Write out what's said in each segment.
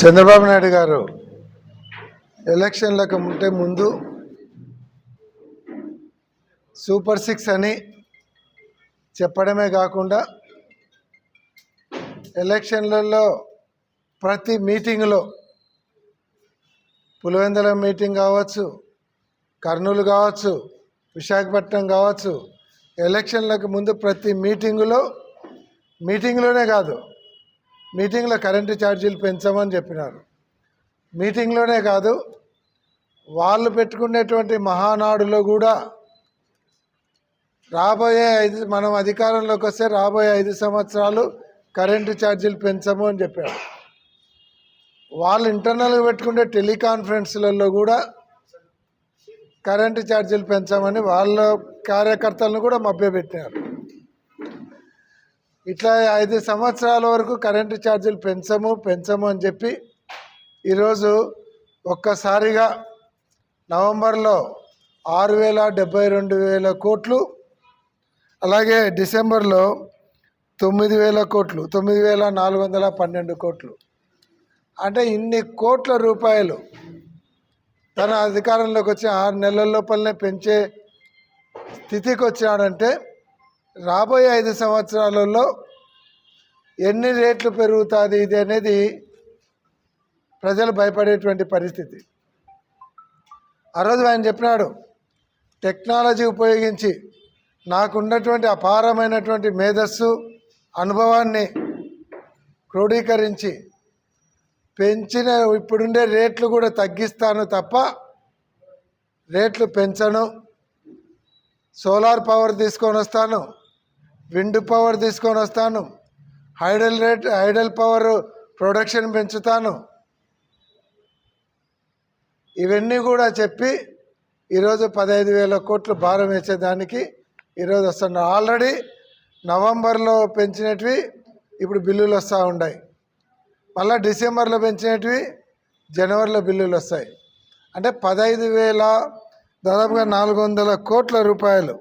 చంద్రబాబు నాయుడు గారు ఎలక్షన్లకు ఉంటే ముందు సూపర్ సిక్స్ అని చెప్పడమే కాకుండా ఎలక్షన్లలో ప్రతి మీటింగ్లో పులివెందుల మీటింగ్ కావచ్చు కర్నూలు కావచ్చు విశాఖపట్నం కావచ్చు ఎలక్షన్లకు ముందు ప్రతి మీటింగులో మీటింగ్లోనే కాదు మీటింగ్లో కరెంటు ఛార్జీలు పెంచమని చెప్పినారు. మీటింగ్లోనే కాదు వాళ్ళు పెట్టుకునేటువంటి మహానాడులో కూడా రాబోయే ఐదు మనం అధికారంలోకి వస్తే రాబోయే ఐదు సంవత్సరాలు కరెంటు ఛార్జీలు పెంచము అని చెప్పారు. వాళ్ళు ఇంటర్నల్గా పెట్టుకునే టెలికాన్ఫరెన్స్లలో కూడా కరెంటు ఛార్జీలు పెంచామని వాళ్ళ కార్యకర్తలను కూడా మభ్యపెట్టారు ఇట్లా ఐదు సంవత్సరాల వరకు కరెంటు ఛార్జీలు పెంచము పెంచము అని చెప్పి ఈరోజు ఒక్కసారిగా నవంబర్లో ఆరు వేల డెబ్బై రెండు వేల కోట్లు అలాగే డిసెంబర్లో తొమ్మిది వేల కోట్లు తొమ్మిది వేల నాలుగు వందల పన్నెండు కోట్లు. అంటే ఇన్ని కోట్ల రూపాయలు తన అధికారంలోకి వచ్చి ఆరు నెలల లోపలనే పెంచే స్థితికి వచ్చాడంటే రాబోయే ఐదు సంవత్సరాలలో ఎన్ని రేట్లు పెరుగుతుంది ఇది అనేది ప్రజలు భయపడేటువంటి పరిస్థితి. ఆ రోజు ఆయన చెప్పినాడు టెక్నాలజీ ఉపయోగించి నాకున్నటువంటి అపారమైనటువంటి మేధస్సు అనుభవాన్ని క్రోడీకరించి పెంచిన ఇప్పుడుండే రేట్లు కూడా తగ్గిస్తాను తప్ప రేట్లు పెంచను. సోలార్ పవర్ తీసుకొని వస్తాను. విండ్ పవర్ తీసుకొని వస్తాను. Hydel rate hydel power production పెంచుతాను. ఇవన్నీ కూడా చెప్పి ఈరోజు పదహైదు వేల కోట్లు భారం వేసేదానికి ఈరోజు వస్తున్నారు ఆల్రెడీ నవంబర్లో పెంచినటివి ఇప్పుడు బిల్లులు వస్తూ ఉన్నాయి మళ్ళీ డిసెంబర్లో పెంచినటివి జనవరిలో బిల్లులు వస్తాయి. అంటే పదహైదు వేల దాదాపుగా నాలుగు వందల కోట్ల రూపాయలు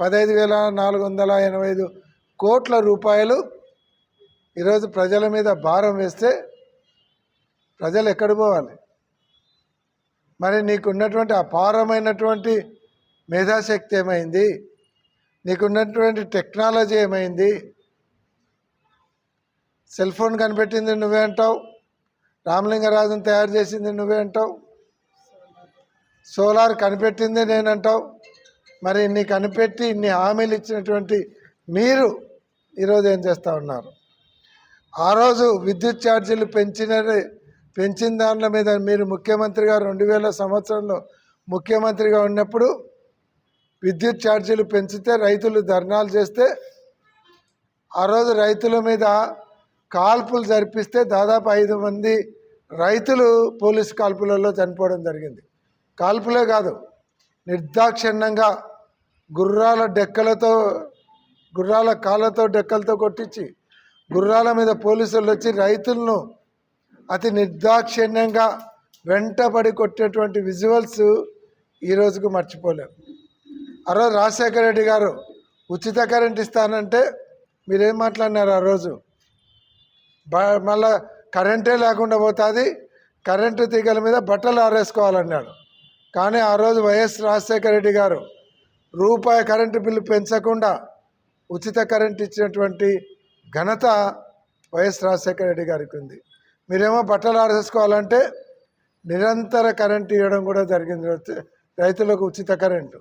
పదహైదు వేల నాలుగు వందల ఎనభై ఐదు కోట్ల రూపాయలు ఈరోజు ప్రజల మీద భారం వేస్తే ప్రజలు ఎక్కడ పోవాలి? మరి నీకున్నటువంటి అపారమైనటువంటి మేధాశక్తి ఏమైంది? నీకున్నటువంటి టెక్నాలజీ ఏమైంది? సెల్ ఫోన్ కనిపెట్టింది నువ్వే అంటావు? రామలింగరాజును తయారు చేసింది నువ్వే అంటావు? సోలార్ కనిపెట్టింది నేనంటావు? మరి ఇన్ని కనిపెట్టి ఇన్ని హామీలు ఇచ్చినటువంటి మీరు ఈరోజు ఏం చేస్తూ ఉన్నారు? ఆ రోజు విద్యుత్ ఛార్జీలు పెంచిన పెంచిన దానిల మీద మీరు ముఖ్యమంత్రిగా రెండు వేల సంవత్సరంలో ముఖ్యమంత్రిగా ఉన్నప్పుడు విద్యుత్ ఛార్జీలు పెంచితే రైతులు ధర్నాలు చేస్తే ఆ రోజు రైతుల మీద కాల్పులు జరిపిస్తే దాదాపు ఐదు మంది రైతులు పోలీసు కాల్పులలో చనిపోవడం జరిగింది. కాల్పులే కాదు నిర్దాక్షిణ్యంగా గుర్రాల డెక్కలతో గుర్రాల కాళ్ళతో డెక్కలతో కొట్టించి గుర్రాల మీద పోలీసులు వచ్చి రైతులను అతి నిర్దాక్షిణ్యంగా వెంటబడి కొట్టేటువంటి విజువల్స్ ఈ రోజుకు మర్చిపోలేం. ఆ రోజు రాజశేఖర రెడ్డి గారు ఉచిత కరెంట్ ఇస్తానంటే మీరేం మాట్లాడినారు ఆ రోజు? బ మళ్ళా కరెంటే లేకుండా పోతుంది కరెంటు తీగల మీద బట్టలు ఆరేసుకోవాలన్నాడు. కానీ ఆ రోజు వైఎస్ రాజశేఖర రెడ్డి గారు రూపాయి కరెంటు బిల్లు పెంచకుండా ఉచిత కరెంట్ ఇచ్చినటువంటి ఘనత వైఎస్ రాజశేఖర రెడ్డి గారికి ఉంది. మీరేమో బట్టలు ఆరేసుకోవాలంటే నిరంతర కరెంట్ ఇవ్వడం కూడా జరిగింది. రైతులకు ఉచిత కరెంటు.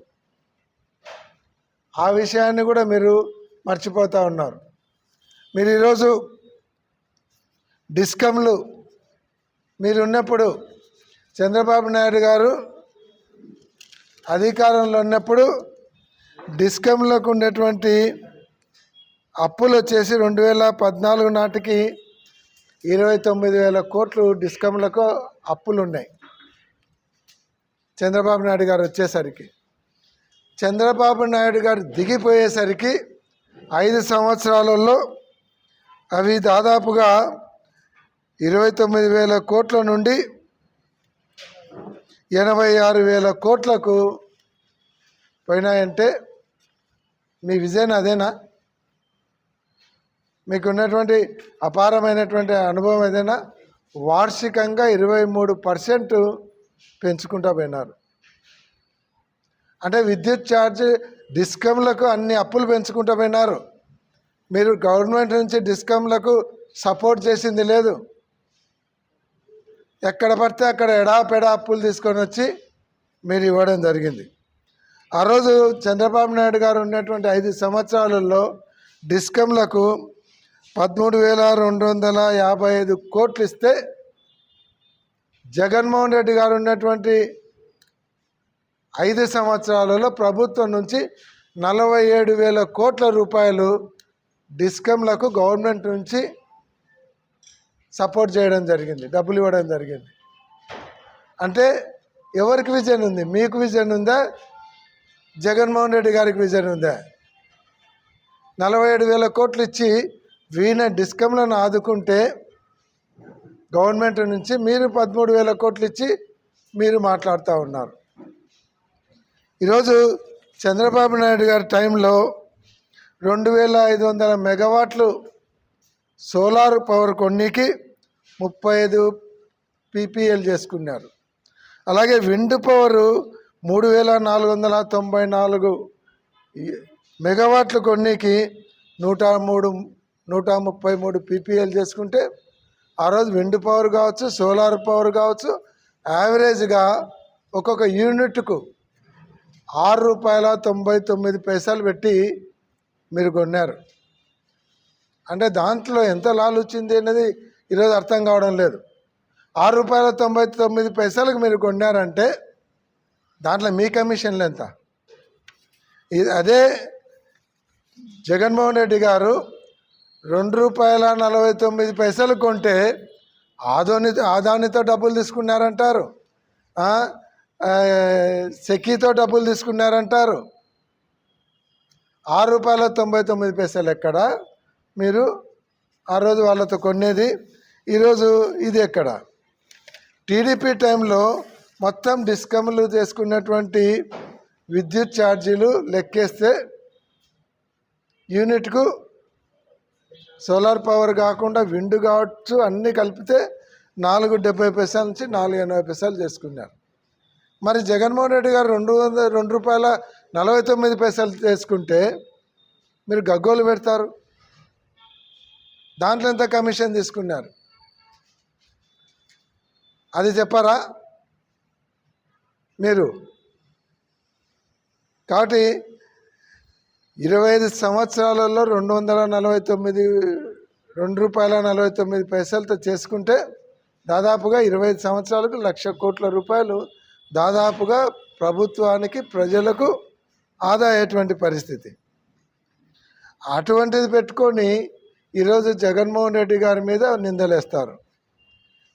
ఆ విషయాన్ని కూడా మీరు మర్చిపోతూ ఉన్నారు. మీరు ఈరోజు డిస్కమ్లు మీరు ఉన్నప్పుడు చంద్రబాబు నాయుడు గారు అధికారంలో ఉన్నప్పుడు డిస్కంలకు ఉన్నటువంటి అప్పులు వచ్చేసి రెండు వేల పద్నాలుగు నాటికి ఇరవై తొమ్మిది వేల కోట్లు డిస్కంలకు అప్పులు ఉన్నాయి. చంద్రబాబు నాయుడు గారు వచ్చేసరికి. చంద్రబాబు నాయుడు గారు దిగిపోయేసరికి ఐదు సంవత్సరాలలో అవి దాదాపుగా ఇరవై తొమ్మిది వేల కోట్ల నుండి ఎనభై ఆరు వేల కోట్లకు పోయినాయంటే మీ విజయం అదేనా? మీకు ఉన్నటువంటి అపారమైనటువంటి అనుభవం ఏదైనా వార్షికంగా ఇరవై మూడు పర్సెంట్ పెంచుకుంటా పోయినారు. అంటే విద్యుత్ ఛార్జ్ డిస్కమ్లకు అన్ని అప్పులు పెంచుకుంటూ పోయినారు. మీరు గవర్నమెంట్ నుంచి డిస్కమ్లకు సపోర్ట్ చేసింది లేదు. ఎక్కడ పడితే అక్కడ ఎడాపెడా అప్పులు తీసుకొని వచ్చి మీరు ఇవ్వడం జరిగింది. ఆ రోజు చంద్రబాబు నాయుడు గారు ఉన్నటువంటి ఐదు సంవత్సరాలలో డిస్కమ్లకు పదమూడు వేల రెండు వందల యాభై ఐదు కోట్లు ఇస్తే జగన్మోహన్ రెడ్డి గారు ఉన్నటువంటి ఐదు సంవత్సరాలలో ప్రభుత్వం నుంచి నలభై ఏడు వేల కోట్ల రూపాయలు డిస్కమ్లకు గవర్నమెంట్ నుంచి సపోర్ట్ చేయడం జరిగింది డబ్బులు ఇవ్వడం జరిగింది. అంటే ఎవరికి విజన్ ఉంది? మీకు విజన్ ఉందా? జగన్మోహన్ రెడ్డి గారికి విజన్ ఉందా? నలభై ఏడు వేల కోట్లు ఇచ్చి వీణ డిస్కమ్లను ఆదుకుంటే గవర్నమెంట్ నుంచి మీరు పదమూడు వేల కోట్లు ఇచ్చి మీరు మాట్లాడుతూ ఉన్నారు. ఈరోజు చంద్రబాబు నాయుడు గారి టైంలో రెండు వేల ఐదు వందల మెగావాట్లు సోలార్ పవర్ కొన్నికి ముప్పై ఐదు పీపీఎల్ చేసుకున్నారు. అలాగే విండ్ పవరు మూడు వేల నాలుగు వందల తొంభై నాలుగు మెగావాట్లు కొన్నికి నూట మూడు నూట ముప్పై మూడు పీపీఎల్ చేసుకుంటే ఆ రోజు విండ్ పవర్ కావచ్చు సోలార్ పవర్ కావచ్చు యావరేజ్గా ఒక్కొక్క యూనిట్కు ఆరు రూపాయల తొంభై తొమ్మిది పైసలు పెట్టి మీరు కొన్నారు. అంటే దాంట్లో ఎంత లాలు వచ్చింది అనేది ఈరోజు అర్థం కావడం లేదు. ఆరు రూపాయల తొంభై తొమ్మిది పైసలకు మీరు కొన్నారంటే దాంట్లో మీ కమిషన్లు ఎంత? అదే జగన్మోహన్ రెడ్డి గారు రెండు రూపాయల నలభై తొమ్మిది పైసలు కొంటే ఆదోని ఆదానితో డబ్బులు తీసుకున్నారంటారు. ఆ, సెకీతో డబ్బులు తీసుకున్నారంటారు. ఆరు రూపాయల తొంభై తొమ్మిది పైసలు ఎక్కడ? మీరు ఆ రోజు వాళ్ళతో కొనేది ఈరోజు ఇది ఎక్కడ? టీడీపీ టైంలో మొత్తం డిస్కమ్లు చేసుకున్నటువంటి విద్యుత్ ఛార్జీలు లెక్కేస్తే యూనిట్కు సోలార్ పవర్ కాకుండా విండ్ కావచ్చు అన్నీ కలిపితే నాలుగు డెబ్బై పైసల నుంచి నాలుగు ఎనభై పైసలు చేసుకున్నారు. మరి జగన్మోహన్ రెడ్డి గారు రెండు వందల రెండు రూపాయల నలభై తొమ్మిది పైసలు చేసుకుంటే మీరు గగ్గోలు పెడతారు. దాంట్లో ఎంత కమిషన్ తీసుకున్నారు? అది చెప్పారా? మీరు కాబట్టి ఇరవై ఐదు సంవత్సరాలలో రెండు వందల నలభై తొమ్మిది రెండు రూపాయల నలభై తొమ్మిది పైసలతో చేసుకుంటే దాదాపుగా ఇరవై ఐదు సంవత్సరాలకు లక్ష కోట్ల రూపాయలు దాదాపుగా ప్రభుత్వానికి ప్రజలకు ఆదా అయ్యేటువంటి పరిస్థితి. అటువంటిది పెట్టుకొని ఈరోజు జగన్మోహన్ రెడ్డి గారి మీద నిందలేస్తారు.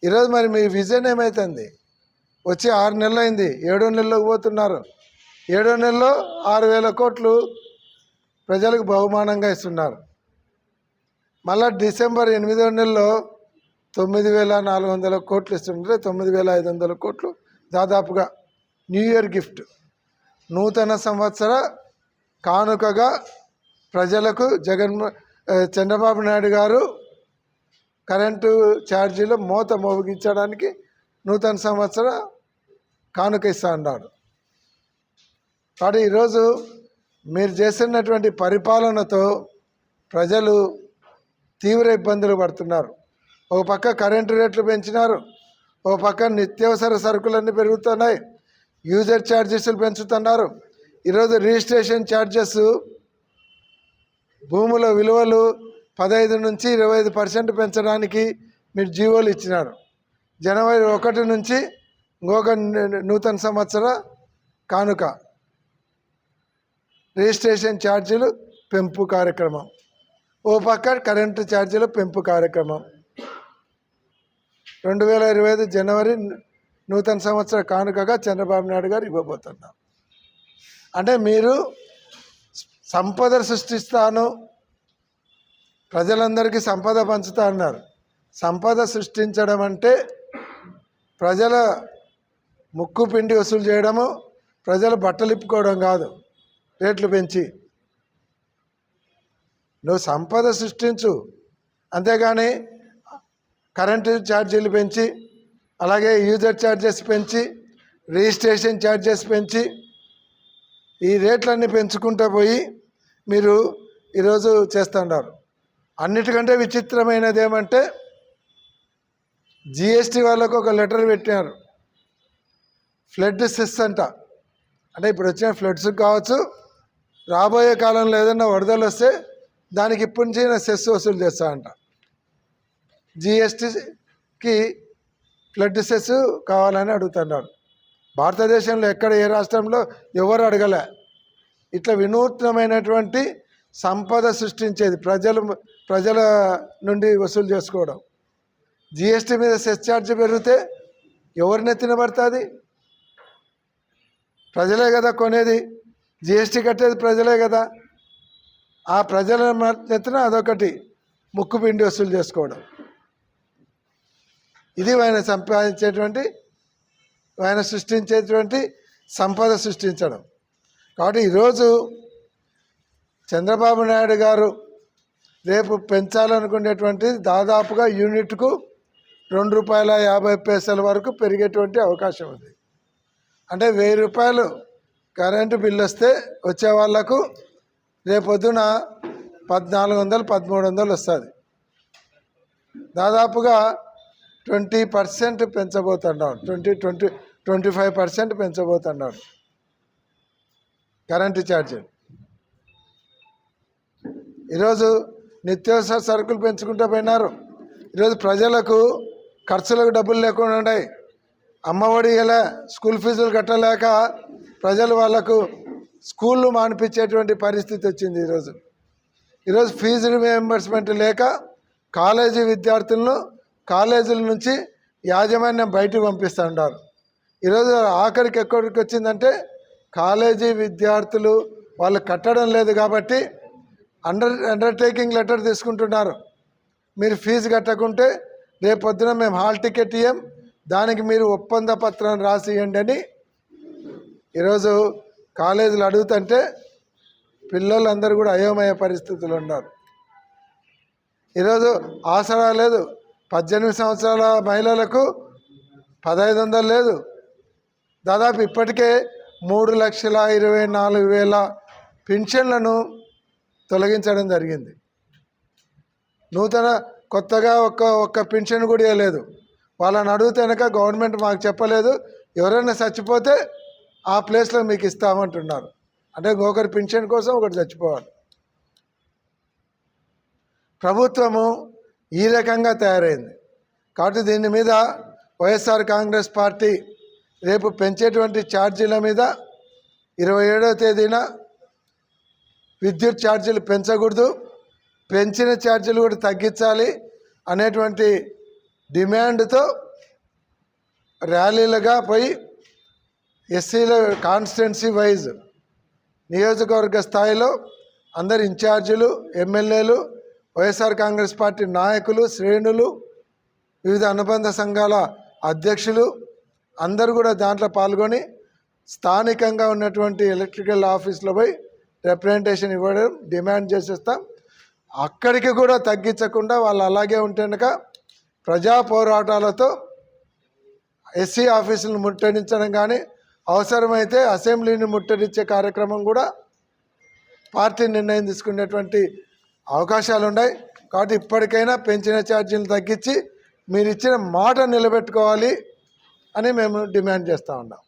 ఈరోజు మరి మీ విజన్ ఏమవుతుంది వచ్చి ఆరు నెలలు అయింది ఏడో నెలలోకి పోతున్నారు. ఏడో నెలలో ఆరు వేల కోట్లు ప్రజలకు బహుమానంగా ఇస్తున్నారు. మళ్ళా డిసెంబర్ ఎనిమిదో నెలలో తొమ్మిది వేల నాలుగు వందల కోట్లు ఇస్తుంటే తొమ్మిది వేల ఐదు వందల కోట్లు దాదాపుగా న్యూ ఇయర్ గిఫ్ట్. నూతన సంవత్సర కానుకగా ప్రజలకు జగన్ చంద్రబాబు నాయుడు గారు కరెంటు ఛార్జీలు మోత మోగించడానికి నూతన సంవత్సర కానుక ఇస్తా అన్నాడు. కాబట్టి ఈరోజు మీరు చేస్తున్నటువంటి పరిపాలనతో ప్రజలు తీవ్ర ఇబ్బందులు పడుతున్నారు. ఒక పక్క కరెంటు రేట్లు పెంచినారు. ఒక పక్క నిత్యావసర సరుకులన్నీ పెరుగుతున్నాయి. యూజర్ ఛార్జెస్లు పెంచుతున్నారు. ఈరోజు రిజిస్ట్రేషన్ ఛార్జెస్ భూముల విలువలు పదహైదు నుంచి ఇరవై ఐదు పర్సెంట్ పెంచడానికి మీరు జీవోలు ఇచ్చినారు. జనవరి ఒకటి నుంచి ఇంకొక నూతన సంవత్సర కానుక. రిజిస్ట్రేషన్ ఛార్జీలు పెంపు కార్యక్రమం. ఓ పక్క కరెంటు ఛార్జీల పెంపు కార్యక్రమం. రెండు వేల ఇరవై ఐదు జనవరి నూతన సంవత్సర కానుకగా చంద్రబాబు నాయుడు గారు ఇవ్వబోతున్నారు. అంటే మీరు సంపద సృష్టిస్తాను ప్రజలందరికీ సంపద పంచుతా అన్నారు. సంపద సృష్టించడం అంటే ప్రజల ముక్కు పిండి వసూలు చేయడము ప్రజలు బట్టలు ఇప్పుకోవడం కాదు రేట్లు పెంచి. నువ్వు సంపద సృష్టించు. అంతేగాని కరెంటు ఛార్జీలు పెంచి అలాగే యూజర్ ఛార్జెస్ పెంచి రిజిస్ట్రేషన్ ఛార్జెస్ పెంచి ఈ రేట్లన్నీ పెంచుకుంటూ పోయి మీరు ఈరోజు చేస్తున్నారు అన్నిటికంటే విచిత్రమైనది ఏమంటే జిఎస్టీ వాళ్ళకు ఒక లెటర్ పెట్టినారు. ఫ్లడ్ సెస్ అంట. అంటే ఇప్పుడు వచ్చిన ఫ్లడ్స్ కావచ్చు రాబోయే కాలంలో ఏదైనా వరదలు వస్తే దానికి ఇప్పటి నుంచి సెస్ వసూలు చేస్తా అంట. జిఎస్టీకి ఫ్లడ్ సెస్ కావాలని అడుగుతున్నారు. భారతదేశంలో ఎక్కడ ఏ రాష్ట్రంలో ఎవరు అడగలే. ఇట్లా వినూత్నమైనటువంటి సంపద సృష్టించేది ప్రజలు ప్రజల నుండి వసూలు చేసుకోవడం. జిఎస్టీ మీద సెస్ ఛార్జ్ పెరిగితే ఎవరిని తినబడుతుంది ప్రజలే కదా కొనేది. జిఎస్టీ కట్టేది ప్రజలే కదా. ఆ ప్రజల నెత్తిన అదొకటి ముక్కు పిండి వసూలు చేసుకోవడం. ఇది ఆయన సంపాదించేటువంటి ఆయన సృష్టించేటువంటి సంపద సృష్టించడం. కాబట్టి ఈరోజు చంద్రబాబు నాయుడు గారు రేపు పెంచాలనుకునేటువంటి దాదాపుగా యూనిట్కు రెండు రూపాయల యాభై పైసల వరకు పెరిగేటువంటి అవకాశం ఉంది. అంటే వెయ్యి రూపాయలు కరెంటు బిల్లు వస్తే వచ్చే వాళ్ళకు రేపొద్దున పద్నాలుగు వందలు పదమూడు వందలు వస్తుంది. దాదాపుగా twenty percent పెంచబోతున్నాడు. Twenty twenty twenty five percent పెంచబోతున్నాడు. Current ఛార్జీలు ఈరోజు నిత్యావసర సరుకులు పెంచుకుంటూ పోయినారు. ఈరోజు ప్రజలకు ఖర్చులకు డబ్బులు లేకుండా ఉన్నాయి. అమ్మఒడి ఇలా స్కూల్ ఫీజులు కట్టలేక ప్రజలు వాళ్ళకు స్కూళ్ళు మానిపించేటువంటి పరిస్థితి వచ్చింది ఈరోజు. ఈరోజు ఫీజు రియంబర్స్మెంట్ లేక కాలేజీ విద్యార్థులను కాలేజీల నుంచి యాజమాన్యం బయటకు పంపిస్తూ ఈరోజు ఆఖరికి ఎక్కడికి వచ్చిందంటే కాలేజీ విద్యార్థులు వాళ్ళు కట్టడం లేదు కాబట్టి అండర్ అండర్టేకింగ్ లెటర్ తీసుకుంటున్నారు. మీరు ఫీజు కట్టకుంటే రేపొద్దున మేము హాల్ టికెట్ ఇయ్యం. దానికి మీరు ఒప్పంద పత్రం రాసి ఇవ్వండి అని ఈరోజు కాలేజీలు అడుగుతుంటే పిల్లలందరూ కూడా అయోమయ పరిస్థితులు ఉన్నారు. ఈరోజు ఆసరా లేదు. పద్దెనిమిది సంవత్సరాల మహిళలకు పదహైదు వందలు లేదు. దాదాపు ఇప్పటికే మూడు లక్షల ఇరవై నాలుగు వేల పెన్షన్లను తొలగించడం జరిగింది. నూతన కొత్తగా ఒక్క ఒక్క పెన్షన్ కూడా ఇవ్వలేదు. వాళ్ళని అడిగితే కనుక గవర్నమెంట్ మాకు చెప్పలేదు. ఎవరైనా చచ్చిపోతే ఆ ప్లేస్లో మీకు ఇస్తామంటున్నారు. అంటే ఒకరి పెన్షన్ కోసం ఒకటి చచ్చిపోవాలి. ప్రభుత్వము ఈ రకంగా తయారైంది. కాబట్టి దీని మీద వైఎస్ఆర్ కాంగ్రెస్ పార్టీ రేపు పెంచేటువంటి ఛార్జీల మీద ఇరవై ఏడవ తేదీన విద్యుత్ ఛార్జీలు పెంచకూడదు. పెంచిన ఛార్జీలు కూడా తగ్గించాలి అనేటువంటి డిమాండ్తో ర్యాలీలుగా పోయి ఎస్సీల కాన్స్టిట్యున్సీ వైజ్ నియోజకవర్గ స్థాయిలో అందరు ఇన్ఛార్జీలు ఎమ్మెల్యేలు వైఎస్ఆర్ కాంగ్రెస్ పార్టీ నాయకులు శ్రేణులు వివిధ అనుబంధ సంఘాల అధ్యక్షులు అందరూ కూడా దాంట్లో పాల్గొని స్థానికంగా ఉన్నటువంటి ఎలక్ట్రికల్ ఆఫీస్లో పోయి రిప్రజెంటేషన్ ఇవ్వడం డిమాండ్ చేసేస్తాం. అక్కడికి కూడా తగ్గించకుండా వాళ్ళు అలాగే ఉంటేనక ప్రజా పోరాటాలతో ఎస్సీ ఆఫీసులను ముట్టడించడం కానీ అవసరమైతే అసెంబ్లీని ముట్టడించే కార్యక్రమం కూడా పార్టీ నిర్ణయం తీసుకునేటువంటి అవకాశాలు ఉన్నాయి. కాబట్టి ఇప్పటికైనా పెంచిన ఛార్జీలు తగ్గించి మీరు ఇచ్చిన మాట నిలబెట్టుకోవాలి అని మేము డిమాండ్ చేస్తూ ఉన్నాం.